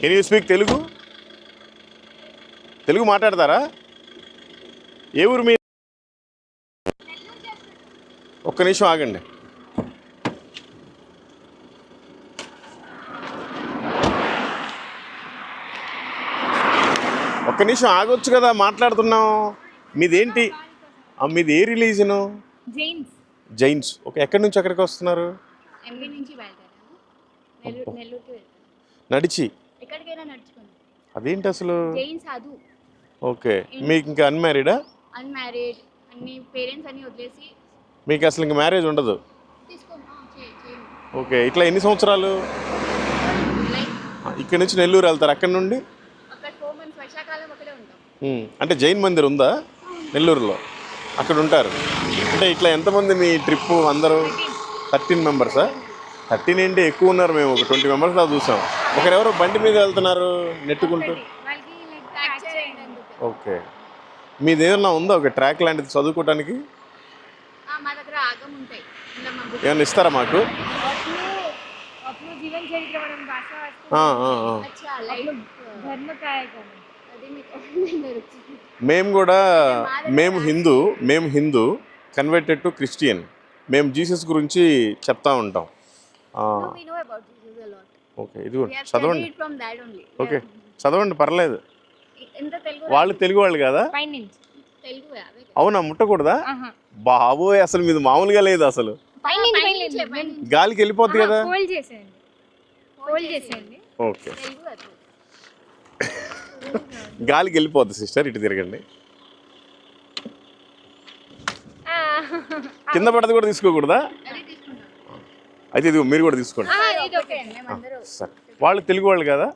Can you speak Telugu Telugu మాట్లాడతారా? ఏ ఊరు మీ ఒక్క నిమిషం ఆగండి. ఒక్క నిమిషం ఆగొచ్చు కదా మాట్లాడుతున్నాం. మీదేంటి? మీది ఏ రిలీజను జైన్స్. జైన్స్. ఓకే ఎక్కడి నుంచి ఎక్కడికి వస్తున్నారు? నడిచి. ఎక్కడికైనా నడుచుకోండి అదేంటి అసలు? జైన్ సాధు. ఓకే. మీకు ఇంకా అన్మ్యారీడా? అన్మ్యారీడ్. అన్ని పేరెంట్స్ అన్ని వదిలేసి మీకు అసలు ఇంకా మ్యారేజ్ ఉండదు? ఓకే. ఇట్లా ఎన్ని సంవత్సరాలు? ఇక్కడి నుంచి నెల్లూరు వెళ్తారు? అక్కడి నుండి? అంటే జైన్ మందిర్ ఉందా? నెల్లూరులో? అక్కడ ఉంటారు. అంటే ఇట్లా ఎంతమంది మీ ట్రిప్ అందరూ? థర్టీన్. మెంబర్సా? థర్టీన్. ఏంటి? ఎక్కువ ఉన్నారు మేము. ఒక ట్వంటీ మెంబర్స్ లా చూసాం. ఒకరెవరు బండి మీద వెళ్తున్నారు నెట్టుకుంటూ? ఓకే. మీది ఏదన్నా ఉందా ఒక ట్రాక్ లాంటిది చదువుకోవటానికి ఏమన్నా ఇస్తారా మాకు? మేము కూడా మేము హిందూ మేము హిందూ కన్వర్టెడ్ టు క్రిస్టియన్ మేము జీసస్ గురించి చెప్తా ఉంటాం. ఓకే ఇది చదవండి. ఓకే చదవండి పర్లేదు. ఎంత తెలుగు వాళ్ళు తెలుగు వాళ్ళు కదా. అవునా ముట్టకూడదా? బాబోయ్ అసలు మీది మామూలుగా లేదు అసలు. గాలికి వెళ్ళిపోద్ది కదా? ఓకే. గాలికి వెళ్ళిపోద్ది సిస్టర్ ఇటు తిరగండి. కింద పడది కూడా తీసుకోకూడదా. అయితే ఇది మీరు కూడా తీసుకోండి ఆ, ఇది ఓకే మేమందరూ సార్. వాళ్ళు తెలుగు వాళ్ళు కదా?